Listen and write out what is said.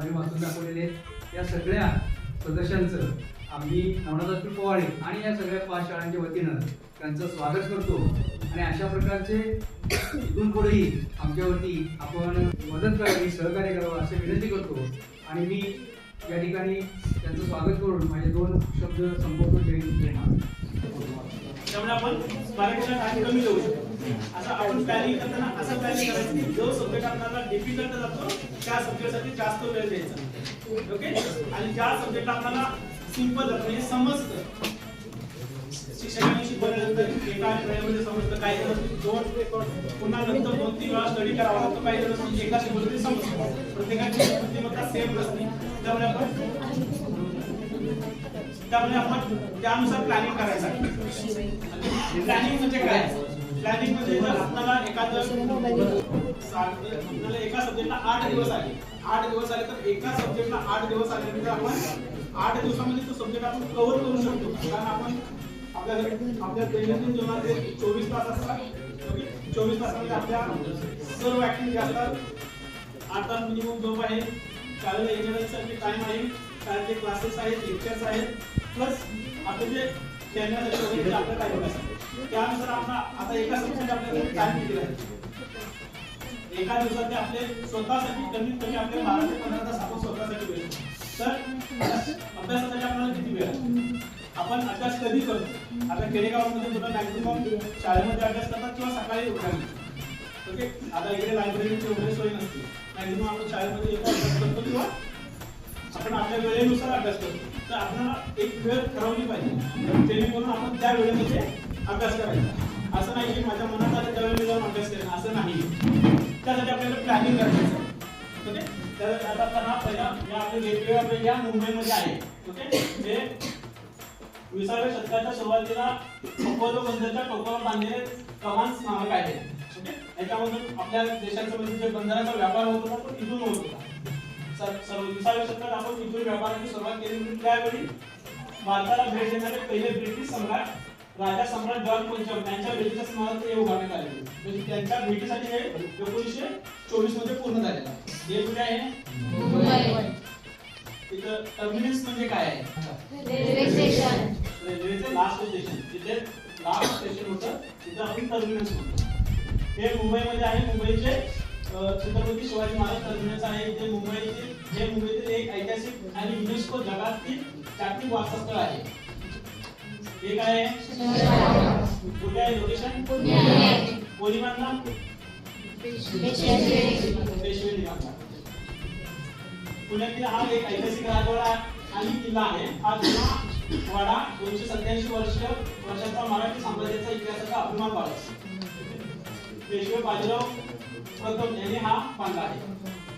आम्ही वाचून दाखवलेले या सगळ्या सदस्यांचं आम्ही नवनाथात्री पोवाडे आणि या सगळ्या पाच शाळांच्या वतीनं त्यांचं स्वागत करतो. आणि अशा प्रकारचे इथून पुढेही आमच्यावरती आपण मदत करावी सहकार्य करावं असे विनंती करतो. आणि मी या ठिकाणी त्यांचं स्वागत करून माझे दोन शब्द संबोधून देईन. त्यामुळे आपण स्मारकाला असं आपण प्लॅनिंग करताना असं प्लॅनिंग करायचं की जो सब्जेक्ट आपल्याला डिफिकल्ट जातो त्या सब्जेक्टसाठी जास्त वेळ द्यायचा. ओके आणि ज्या सब्जेक्ट आपल्याला सिंपल जातो म्हणजे समजतं. शिक्षकांनी शिकवल्यानंतर एका वेळेमध्ये समजतं काही जण दोन पुन्हा नंतर दोन तीन वेळा स्टडी करावा लागतो काही जण म्हणजे एका शिकवलं तरी समजतं. प्रत्येकाची बुद्धिमत्ता सेम नसते. त्यामुळे आपण त्यामुळे आपण त्यानुसार प्लॅनिंग करायचं प्लॅनिंग म्हणजे काय? प्लॅनिंग म्हणजे जर आपल्याला एखादं एका सब्जेक्टला आठ दिवस आले. आठ दिवस आले तर एका सब्जेक्टला आठ दिवस आले म्हणजे आपण आठ दिवसामध्ये तो सब्जेक्ट आपण कव्हर करू शकतो. कारण आपण आपल्या आपल्या दैनंदिन जीवनात जे चोवीस तास असतात. चोवीस तासामध्ये आपल्या सर्व ऍक्टिव्हिटी असतात. आठ तास मिनिमम झोप आहे. शाळेला येण्यासाठी टाइम आहे शाळेचे क्लासेस आहेत लेक्चर्स आहेत. प्लस आपले जे खेळण्यासाठी वगैरे आपलं त्यानुसार आपण आता एका सब्जेक्ट आपल्याला टाइम किती आहे एका दिवसात ते आपले स्वतःसाठी कमीत कमी आपले बारा ते पंधरा तास आपण स्वतःसाठी वेळ तर अभ्यासासाठी आपल्याला किती वेळ आपण अभ्यास कधी करतो? आता खेडेगावामध्ये मुलं मॅक्झिमम शाळेमध्ये अभ्यास करतात किंवा सकाळी उठायला. ओके? आता इकडे लायब्ररीची वगैरे सोय नसते. मॅक्झिमम आपण शाळेमध्ये येतो अभ्यास करतो किंवा आपण आपल्या वेळेनुसार अभ्यास करतो. तर आपल्याला एक वेळ ठरवली पाहिजे. त्या वेळेमध्ये म्हणजे अभ्यास करायचा. असं नाही की माझ्या मनात आलं त्यावेळी मी जाऊन अभ्यास करेन असं नाही. त्यासाठी आपल्याला प्लॅनिंग करायचं ओके? तर आता हा पहिला या आपले वेगवेगळ्या आपल्या या मुंबईमध्ये आहे. ओके? जे विसाव्या शतकाच्या सुरुवातीला बंदरच्या टोकावर बांधलेले कमान स्मारक आहे. ओके? याच्यामधून आपल्या देशाचा म्हणजे जे बंदराचा व्यापार होत होता तो इथून होत होता. सर- सर्व विसाव्या शतकात आपण इथून व्यापाराची सुरुवात केली होती त्यावेळी. भारताला भेट देणारे पहिले ब्रिटिश सम्राट राजा सम्राट जॉर्ज पंचम यांच्या भेटीच्या स्मारक हे उभारण्यात आले. म्हणजे त्यांच्या भेटीसाठी हे एकोणीसशे चोवीसमध्ये पूर्ण झालेलं आहे. हे कुठे आहे? तिथं टर्मिनस म्हणजे काय आहे? Railway station. रेल्वेचं लास्ट स्टेशन तिथे लास्ट स्टेशन होतं. तिथं आपण टर्मिनस म्हणतो. हे मुंबईमध्ये आहे. मुंबईचे छत्रपती शिवाजी महाराज टर्मिनस आहे इथे मुंबईतील जे मुंबईतील एक ऐतिहासिक आणि युनेस्को जगातील जागतिक वारसास्थळ आहे. एक आहे? कुठे आहे लोकेशन कोणी बांधला पुण्यातील हा एक ऐतिहासिक राजवाडा आणि किल्ला आहे. हा किल्ला वाडा दोनशे सत्याऐंशी वर्ष वर्षाचा मराठी साम्राज्याचा इतिहासाचा अभिमान बाळगतो पेशवे बाजीराव प्रथम यांनी हा बांधला आहे.